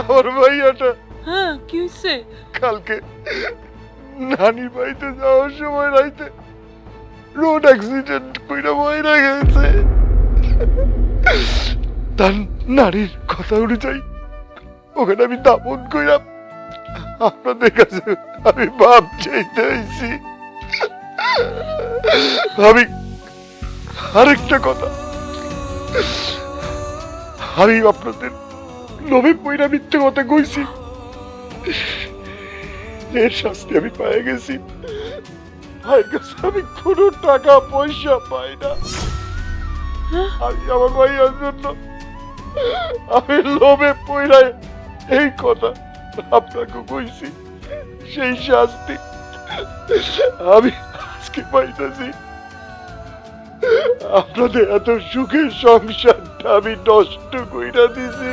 আমার ভাইয়াটা। হ্যাঁ কি হয়েছে কালকে নানি বাড়িতে যাওয়ার সময় রাইতে রোড অ্যাক্সিডেন্ট কইরা ময়রা গেছে। তার নারীর কথা অনুযায়ী ওখানে আমি দাপন কইরা আপনাদের কাছে আমি বাপ চাইতে আইছি। আমি আরেকটা কথা। আমি আপনাদের লোভে পইরা মিথ্যে কথা কইছি। এর শাস্তি আমি পেয়ে গেছি। ভাইয়ের কাছে আমি কোনো টাকা, পয়সা পাই না। আমি আমার ভাইয়ার জন্য আমি লোভে পইরাই এই কথা আপনাকে কইছি। সেই শাস্তি আমি আজকে পাইতেছি। আপনাদের এত সুখের সংসারটা আমি নষ্ট কইরা দিছি।